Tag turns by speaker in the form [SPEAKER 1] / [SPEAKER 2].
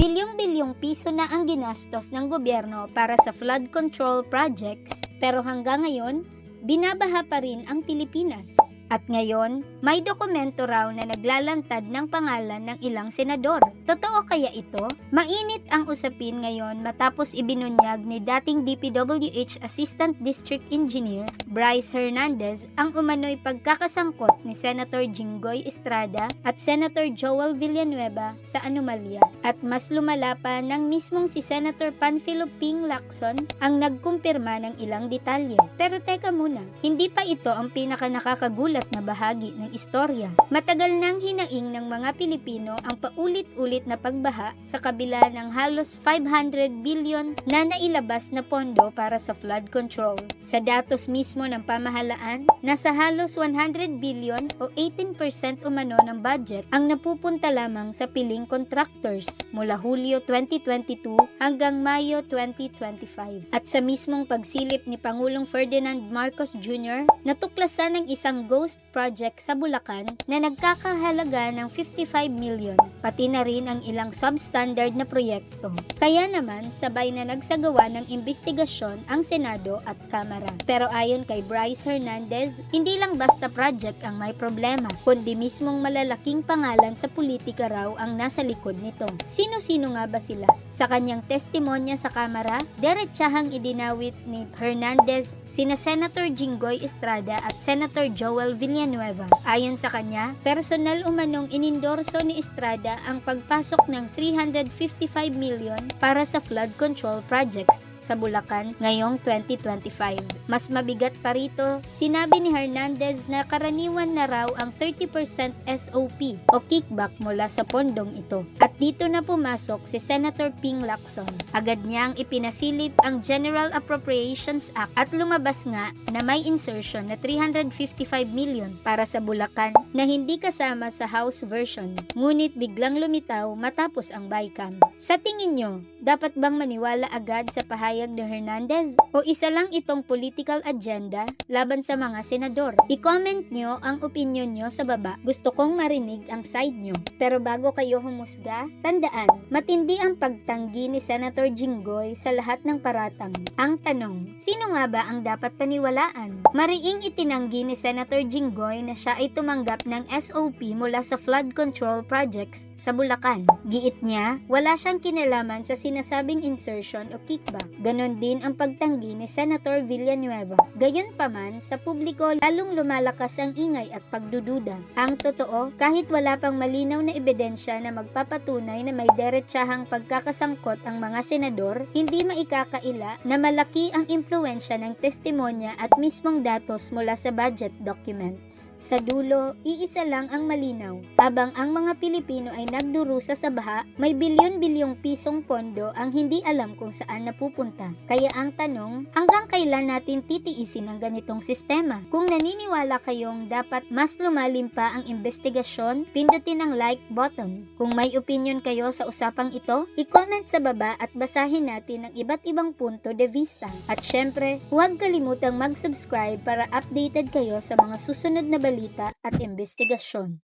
[SPEAKER 1] Bilyong-bilyong piso na ang ginastos ng gobyerno para sa flood control projects pero hanggang ngayon, binabaha pa rin ang Pilipinas. At ngayon, may dokumento raw na naglalantad ng pangalan ng ilang senador. Totoo kaya ito? Mainit ang usapin ngayon matapos ibinunyag ni dating DPWH Assistant District Engineer Bryce Hernandez ang umano'y pagkakasangkot ni Senator Jinggoy Estrada at Senator Joel Villanueva sa anomalya. At mas lumala pa ng mismong si Senator Panfilo Ping Lacson ang nagkumpirma ng ilang detalye. Pero teka muna, hindi pa ito ang pinaka nakakagulat na bahagi ng istorya. Matagal nang hinaing ng mga Pilipino ang paulit-ulit na pagbaha sa kabila ng halos 500 billion na nailabas na pondo para sa flood control. Sa datos mismo ng pamahalaan, nasa halos 100 billion o 18% umano ng budget ang napupunta lamang sa piling contractors mula Hulyo 2022 hanggang Mayo 2025. At sa mismong pagsilip ni Pangulong Ferdinand Marcos Jr., natuklasan ng isang ghost project sa Bulacan na nagkakahalaga ng 55 million, pati na rin ang ilang substandard na proyekto. Kaya naman, sabay na nagsagawa ng investigasyon ang Senado at Kamara. Pero ayon kay Bryce Hernandez, hindi lang basta project ang may problema, kundi mismong malalaking pangalan sa politika raw ang nasa likod nito. Sino-sino nga ba sila? Sa kanyang testimonya sa Kamara, diretsahang idinawit ni Hernandez sina Senator Jinggoy Estrada at Senator Joel Villanueva. Ayon sa kanya, personal umanong inindorso ni Estrada ang pagpasok ng 355 million para sa flood control projects sa Bulacan ngayong 2025. Mas mabigat pa rito, sinabi ni Hernandez na karaniwan na raw ang 30% SOP o kickback mula sa pondong ito. At dito na pumasok si Senator Ping Lacson. Agad niyang ipinasilip ang General Appropriations Act at lumabas nga na may insertion na 355 million para sa Bulacan na hindi kasama sa House version. Ngunit biglang lumitaw matapos ang BICAM. Sa tingin nyo, dapat bang maniwala agad sa pahayag ni Hernandez? O isa lang itong political agenda laban sa mga senador? I-comment nyo ang opinion nyo sa baba. Gusto kong marinig ang side nyo. Pero bago kayo humusga, tandaan, matindi ang pagtanggi ni Senator Jinggoy sa lahat ng paratang. Ang tanong, sino nga ba ang dapat paniwalaan? Mariing itinanggi ni Senator Jinggoy na siya ay tumanggap ng SOP mula sa flood control projects sa Bulacan. Giit niya, wala siyang kinalaman sa sinasabing insertion o kickback. Ganon din ang pagtanggi ni Senator Villanueva. Gayon pa man, sa publiko lalong lumalakas ang ingay at pagdududa. Ang totoo, kahit wala pang malinaw na ebidensya na magpapatunay na may deretsahang pagkakasangkot ang mga senador, hindi maikakaila na malaki ang impluensya ng testimonya at mismong datos mula sa budget documents. Sa dulo, iisa lang ang malinaw. Habang ang mga Pilipino ay nagdurusa sa baha, may bilyon-bilyong pisong pondo ang hindi alam kung saan napupunta. Kaya ang tanong, hanggang kailan natin titiisin ang ganitong sistema? Kung naniniwala kayong dapat mas lumalim pa ang investigasyon, pindutin ang like button. Kung may opinion kayo sa usapang ito, i-comment sa baba at basahin natin ang iba't ibang punto de vista. At syempre, huwag kalimutang mag-subscribe para updated kayo sa mga susunod na balita at investigasyon.